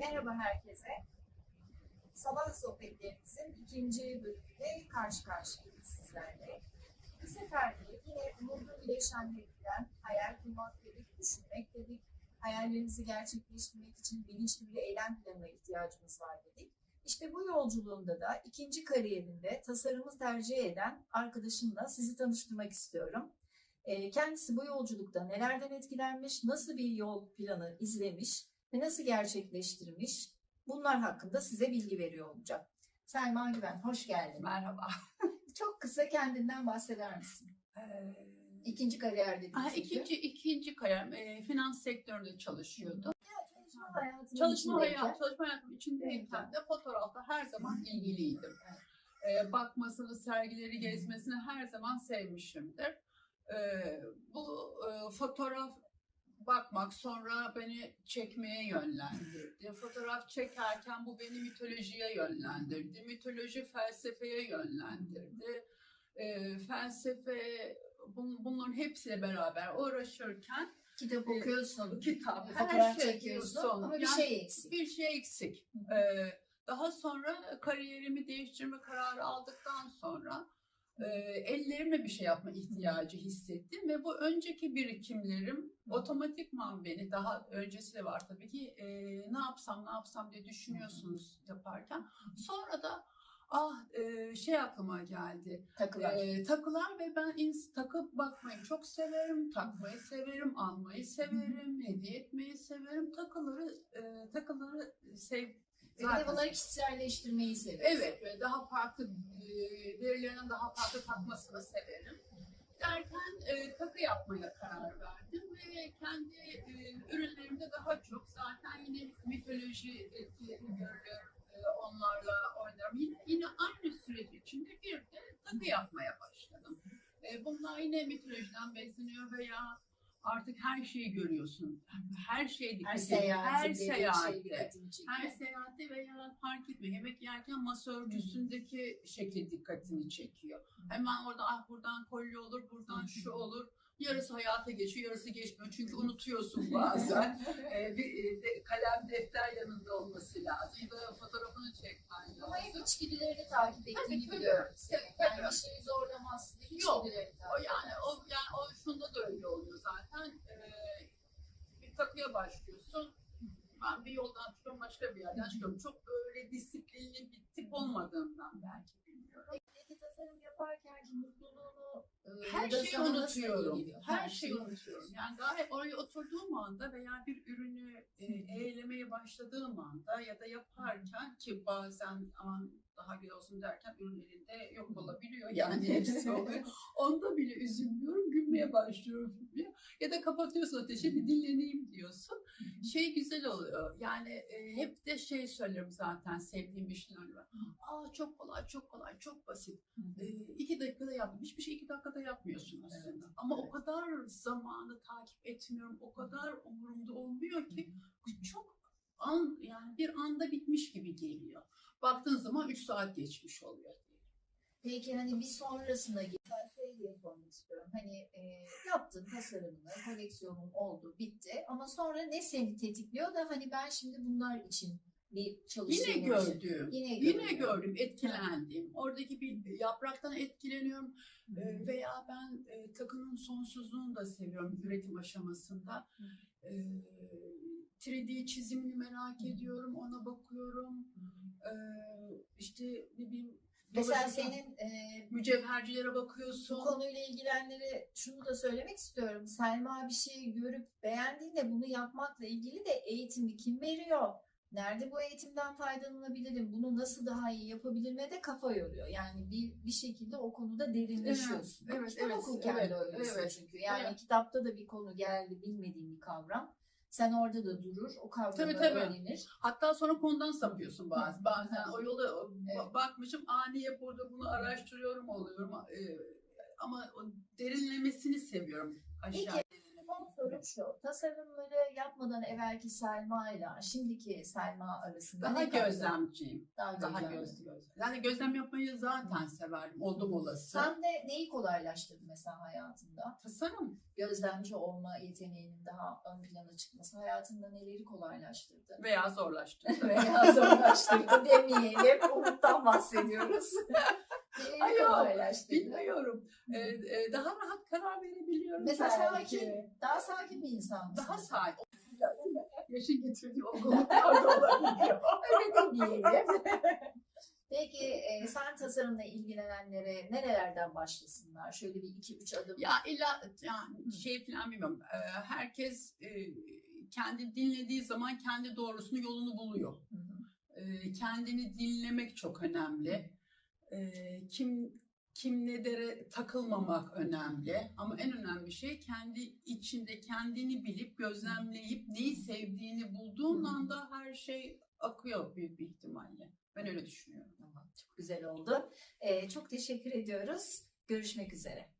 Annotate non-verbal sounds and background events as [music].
Merhaba herkese. Sabah sohbetlerimizin ikinci bölümünde karşı karşıyayız sizlerle. Bu sefer de yine umudun bileşenlerinden hayal kurmak dedik, düşünmek dedik, hayallerimizi gerçekleştirmek için bilinçli bir eylem planına ihtiyacımız var dedik. İşte bu yolculuğunda da ikinci kariyerinde tasarımı tercih eden arkadaşımla sizi tanıştırmak istiyorum. Ee, Kendisi bu yolculukta nelerden etkilenmiş, nasıl bir yol planı izlemiş ve nasıl gerçekleştirmiş bunlar hakkında size bilgi veriyor olacak. Selma Güven, hoş geldin. Merhaba. [laughs] Çok kısa kendinden bahseder misin? Ee, İkinci kariyer dedin çünkü. ikinci ikinci kariyerim e, finans sektöründe çalışıyordum. Çalışma hayatının Çalışma hayatı, çalışma hayatım içindeyken de fotoğrafta her zaman [laughs] ilgiliydim. Ee, bakmasını, sergileri gezmesini her zaman sevmişimdir. Ee, bu e, fotoğraf bakmak sonra beni çekmeye yönlendirdi. Fotoğraf çekerken bu beni mitolojiye yönlendirdi. Mitoloji felsefeye yönlendirdi. Ee, felsefe bun- bunların hepsiyle beraber uğraşırken Kitap Ee, okuyorsun, kitap, fotoğraf her şey çekiyorsun ama bir Yani şey eksik. bir şey eksik. Ee, daha sonra kariyerimi değiştirme kararı aldıktan sonra e, ellerimle bir şey yapma ihtiyacı hissettim ve bu önceki birikimlerim otomatikman beni daha öncesi de var tabii ki e, ne yapsam ne yapsam diye düşünüyorsunuz yaparken. Sonra da ah e, şey aklıma geldi. Takılar. ee, takılar ve ben ins- takıp bakmayı çok severim, takmayı severim, almayı severim, hediye etmeyi severim. Takıları e, takıları sev Ve de bunları kişiselleştirmeyi seviyorsun. Evet, ve daha farklı e, birilerinin daha farklı takmasını severim. Derken e, takı yapmaya karar verdim ve kendi e, ürünlerimde daha çok zaten yine mitoloji etkileri görülür, e, onlarla oynarım. Yine, yine aynı süreç içinde bir de takı yapmaya başladım. E, bunlar yine mitolojiden besleniyor veya artık her şeyi görüyorsun. Her şey Her dikkat seyahatte, her şey seyahatte. dikkatini çekiyor. Her seyahatte veya fark etmiyor. Yemek yerken masa örtüsündeki şekli dikkatini çekiyor. Hemen orada ah buradan kolye olur, buradan şu olur. Yarısı hayata geçiyor, yarısı geçmiyor. Çünkü unutuyorsun bazen. [laughs] Ee, bir e, de, kalem, defter yanında olması lazım. Ya da fotoğrafını çekmen Ama hep lazım. içgüdülerini takip ettiğini biliyorum. Tabii, Yani bir şeyi zorlamazsın. Yok, O yani o yani o şunda da öyle oluyor zaten. Ee, bir takıya başlıyorsun. Ben bir yoldan çıkıyorum, başka bir yerden çıkıyorum. Çok böyle disiplinli bir tip olmadığımdan belki bilmiyorum. Peki tasarım yaparken ki mutluluğunu Her ya da şeyi unutuyorum. Her şeyi unutuyorum. Yani gayet oraya oturduğum anda veya bir ürünü e, eğlemeye başladığım anda ya da yaparken ki bazen aman daha güzel olsun derken ürün elinde yok olabiliyor [laughs] yani hepsi oluyor. Onda bile üzülmüyorum, gülmeye başlıyorum gülmeye. Ya da kapatıyorsun ateşi bir dinleneyim diyorsun. Şey güzel oluyor. Yani e, hep de şey söylerim zaten sevdiğim bir şeyler var. Aa çok kolay, çok kolay, çok basit. E, iki dakikada yaptım. Hiçbir şey iki dakikada yapmıyorsun aslında. Ama o kadar zamanı takip etmiyorum, o kadar umurumda olmuyor ki çok an yani bir anda bitmiş gibi geliyor. Baktığın zaman 3 saat geçmiş oluyor. Peki hani bir sonrasına git. Şey diye sormak istiyorum. Hani e, yaptın tasarımını, koleksiyonun oldu, bitti. Ama sonra ne seni tetikliyor da hani ben şimdi bunlar için bir çalışayım. Yine gördüm. Yine Yine gördüm. etkilendim. Oradaki bir yapraktan etkileniyorum Ee, veya ben e, takının sonsuzluğunu da seviyorum üretim aşamasında. Ee, 3D çizimini merak ediyorum, ona bakıyorum. Ee, işte ne bileyim Mesela dolaşırken senin e, mücevhercilere bu bakıyorsun. konuyla ilgilenenlere şunu da söylemek istiyorum. Selma bir şeyi görüp beğendiğinde bunu yapmakla ilgili de eğitimi kim veriyor? Nerede bu eğitimden faydalanabilirim? Bunu nasıl daha iyi yapabilirime de kafa yoruyor. Yani bir, bir şekilde o konuda derinleşiyorsun. Evet, evet, Kitap evet, okurken evet, de öylesin evet. çünkü. Yani Evet. kitapta da bir konu geldi bilmediğin bir kavram. Sen orada da durur, o kavramı Tabii, tabii. öğrenir. Hatta sonra konudan sapıyorsun bazen. Bazen o yola ba- Evet. bakmışım, aa niye burada bunu araştırıyorum oluyorum. Ee, ama derinlemesini seviyorum aşağı Peki. Son sorum şu. Tasarımları yapmadan evvelki Selma ile şimdiki Selma arasında Daha ne kadar- gözlemciyim. Daha, Daha gözlemci. gözlü gözlem. Yani gözlem yapmayı zaten severim. Oldum olası. Sen de neyi kolaylaştırdın mesela hayatında? Tasarım. Gözlemci olma yeteneğinin daha ön plana çıkması hayatında neleri kolaylaştırdı? Veya zorlaştırdı. [laughs] Veya zorlaştırdı demeyelim. Umuttan bahsediyoruz. [laughs] Ay yok? Bilmiyorum. Ee, e, daha rahat karar verebiliyorum. Mesela belki. sakin, daha sakin bir insan mısın? Daha sakin. Yaşın getirdiği olgunluklar da olabiliyor. [laughs] Öyle demeyelim. Peki e, sen tasarımla ilgilenenlere nerelerden başlasınlar? Şöyle bir iki üç adım. Ya illa yani şey falan bilmiyorum. Ee, herkes e, kendi dinlediği zaman kendi doğrusunu yolunu buluyor. Hı hı. Ee, kendini dinlemek çok önemli. Ee, kim kim ne dere takılmamak önemli. Ama en önemli şey kendi içinde kendini bilip gözlemleyip neyi sevdiğini bulduğun anda her şey akıyor büyük bir ihtimalle. Ben öyle düşünüyorum. Tamam, çok güzel oldu. E, çok teşekkür ediyoruz. Görüşmek üzere.